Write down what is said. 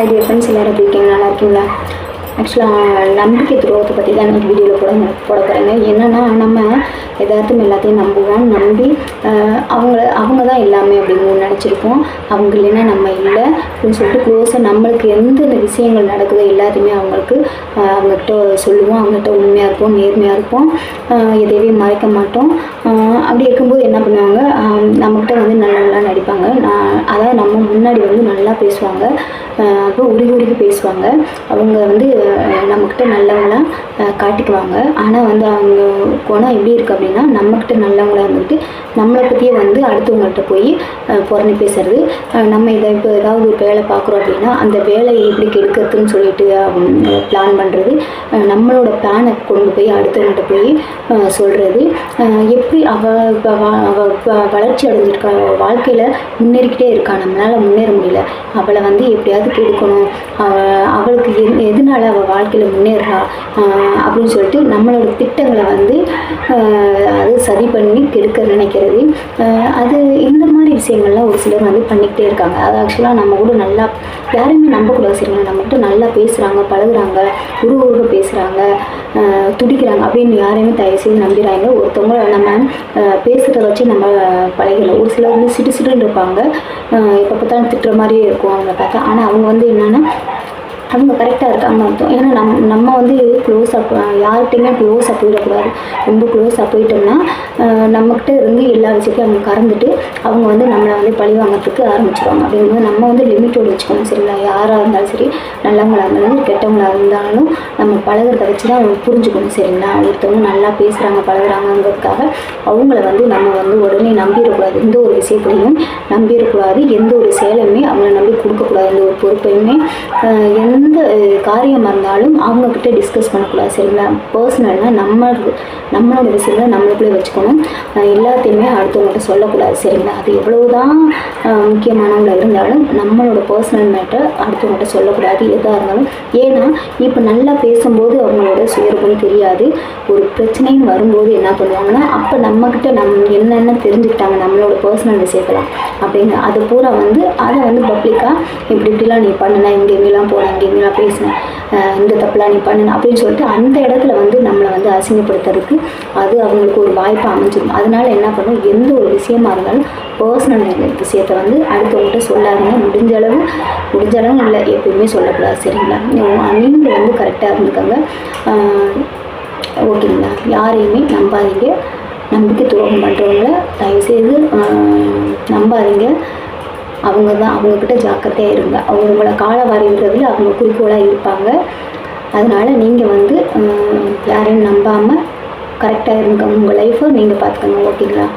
Idea friends எல்லோரும் எப்படி இருக்கீங்க? நல்லா இருக்கீங்களா? ஆக்சுவலாக நம்பிக்கை துரோகத்தை பற்றி தான் எனக்கு வீடியோவில் போட போட போகிறேங்க என்னென்னா நம்ம எதார்த்தம் எல்லாத்தையும் நம்புவோம் நம்பி அவங்க அவங்க தான் எல்லாமே அப்படின்னு நினச்சிருப்போம். அவங்க இல்லைன்னா நம்ம இல்லை அப்படின்னு சொல்லிட்டு க்ளோஸாக நம்மளுக்கு எந்தெந்த விஷயங்கள் நடக்குதோ எல்லாத்தையுமே அவங்களுக்கு அவங்ககிட்ட சொல்லுவோம். அவங்ககிட்ட உண்மையாக இருப்போம் நேர்மையாக இருப்போம். எதையுமே மறைக்க மாட்டோம். அப்படி இருக்கும்போது என்ன பண்ணுவாங்க? ஆஹ், நம்மக்கிட்ட வந்து நல்லா நடிப்பாங்க. நான் அதாவது நம்ம முன்னாடி வந்து நல்லா பேசுவாங்க. அப்போ உருகி உருகி பேசுவாங்க. அவங்க வந்து நம்மக்கிட்ட நல்லவங்களாம் காட்டிக்குவாங்க. ஆனால் வந்து அவங்க குணம் எப்படி இருக்குது அப்படின்னா நம்மக்கிட்ட நல்லவங்களாக இருந்துட்டு நம்மளை பற்றியே வந்து அடுத்தவங்கள்ட்ட போய் புறணி புரணி பேசுறது. நம்ம இதை இப்போ ஏதாவது ஒரு வேலை பார்க்குறோம் அப்படின்னா அந்த வேலையை எப்படி கெடுக்கிறதுன்னு சொல்லிட்டு பிளான் பண்ணுறது நம்மளோட பிளானை கொண்டு போய் அடுத்தவங்கள்ட்ட போய் சொல்கிறது எப்படி அவள் இப்போ அவ வளர்ச்சி அடைஞ்சிருக்கா வாழ்க்கையில் முன்னேறிக்கிட்டே இருக்கா நம்மளால் முன்னேற முடியல. அவளை வந்து எப்படியாவது கெடுக்கணும். அவ அவளுக்கு எதனால அவள் வாழ்க்கையில் முன்னேறா அப்படின்னு சொல்லிட்டு நம்மளோட திட்டங்களை வந்து அது சதி பண்ணி கெடுக்க நினைக்கிறது. அது இந்த மாதிரி விஷயங்கள்லாம் ஒரு சிலர் வந்து பண்ணிக்கிட்டே இருக்காங்க. அது ஆக்சுவலாக நம்ம கூட நல்லா யாரையுமே நம்பக்கூடாது சரிங்களா நம்மகிட்ட நல்லா பேசுகிறாங்க பழகுறாங்க உரு உருக பேசுகிறாங்க துடிக்கிறாங்க அப்படின்னு யாரையுமே தயவு செய்து நம்பிடுறாங்க ஒருத்தவங்க நம்ம பேசுகிறத வச்சு நம்ம பழகலாம் ஒரு சிலர் வந்து சிட்டு சிட்டுன்னு இருப்பாங்க. எப்போ பார்த்தாலும் திட்டுற மாதிரியே இருக்கும் அவங்கள பார்த்தா. ஆனால் அவங்க வந்து என்னென்னா அவங்க கரெக்டாக இருக்காங்க அர்த்தம் ஏன்னா நம் நம்ம வந்து க்ளோஸாக யார்கிட்டையுமே க்ளோஸாக போயிடக்கூடாது. ரொம்ப க்ளோஸாக போயிட்டோம்னா நம்மக்கிட்ட இருந்து எல்லா விஷயத்தையும் அவங்க கறந்துட்டு அவங்க வந்து நம்மளை வந்து பழி வாங்கிறதுக்கு ஆரம்பிச்சிருவாங்க. அப்படிங்கும்போது நம்ம வந்து லிமிட்டோடு வச்சுக்கணும். சரிங்களா? யாராக இருந்தாலும் சரி நல்லவங்களாக இருந்தாலும் கெட்டவங்களாக இருந்தாலும் நம்ம பழகுறத வச்சு தான் அவங்க புரிஞ்சுக்கணும். சரிங்களா? ஒருத்தவங்க நல்லா பேசுகிறாங்க பழகிறாங்கங்கிறதுக்காக அவங்கள வந்து நம்ம வந்து உடனே நம்பிடக்கூடாது. எந்த ஒரு விஷயத்துலையும் நம்பிடக்கூடாது. எந்த ஒரு செயலையுமே அவங்கள நம்பி கொடுக்கக்கூடாது. எந்த ஒரு பொறுப்பையுமே எந்த எந்த காரியமாக இருந்தாலும் அவங்கக்கிட்ட டிஸ்கஸ் பண்ணக்கூடாது. சரிங்களா பர்சனல்னால் நம்ம நம்மளோட விஷயங்களை நம்மளுக்குள்ளே வச்சுக்கணும். எல்லாத்தையுமே அடுத்தவங்கள்ட்ட சொல்லக்கூடாது. சரிங்களா? அது எவ்வளவுதான் தான் முக்கியமானவங்களா இருந்தாலும் நம்மளோட பர்சனல் மேட்டர் அடுத்தவங்கள்ட்ட சொல்லக்கூடாது எதாக இருந்தாலும். ஏன்னா இப்போ நல்லா பேசும்போது அவங்களோட சுயரூபம் தெரியாது. ஒரு பிரச்சனைன்னு வரும்போது என்ன பண்ணுவாங்கன்னா அப்போ நம்மக்கிட்ட நம் என்னென்ன தெரிஞ்சுக்கிட்டாங்க நம்மளோட பர்சனல் விஷயத்தெல்லாம் அப்படின்னு. அது பூரா வந்து அதை வந்து இப்படி இப்படிலாம் நீ பண்ணுன இங்கே இங்கெல்லாம் போன இங்கே இங்கெல்லாம் பேசின இந்த தப்புலாம் நீ பண்ணின அப்படின்னு சொல்லிட்டு அந்த இடத்துல வந்து நம்மளை வந்து அசிங்கப்படுத்துறதுக்கு அது அவங்களுக்கு ஒரு வாய்ப்பாக அமைஞ்சிடும். அதனால என்ன பண்ணும்? எந்த ஒரு விஷயமா இருந்தாலும் பர்சனல் விஷயத்தை வந்து அடுத்தவங்கள்ட்ட சொல்லாதீங்க முடிஞ்ச அளவு முடிஞ்ச அளவு இல்லை எப்பயுமே சொல்லக்கூடாது. சரிங்களா? நீங்கள் வந்து கரெக்டாக இருந்துக்கோங்க. ஓகேங்களா? யாரையுமே நம்பாதீங்க. நம்பிக்கை துரோகம் பண்ணுறவங்கள தயவுசெய்து நம்பாதீங்க. அவங்க தான் அவங்கக்கிட்ட ஜாக்கிரதையாக இருங்க. அவங்கள கால வாரி அவங்க குறிக்கோளாக இருப்பாங்க. அதனால் நீங்கள் வந்து யாரையும் நம்பாமல் கரெக்டாக இருங்க. உங்கள் லைஃப்பை நீங்கள் பார்த்துக்கோங்க ஓகேங்களா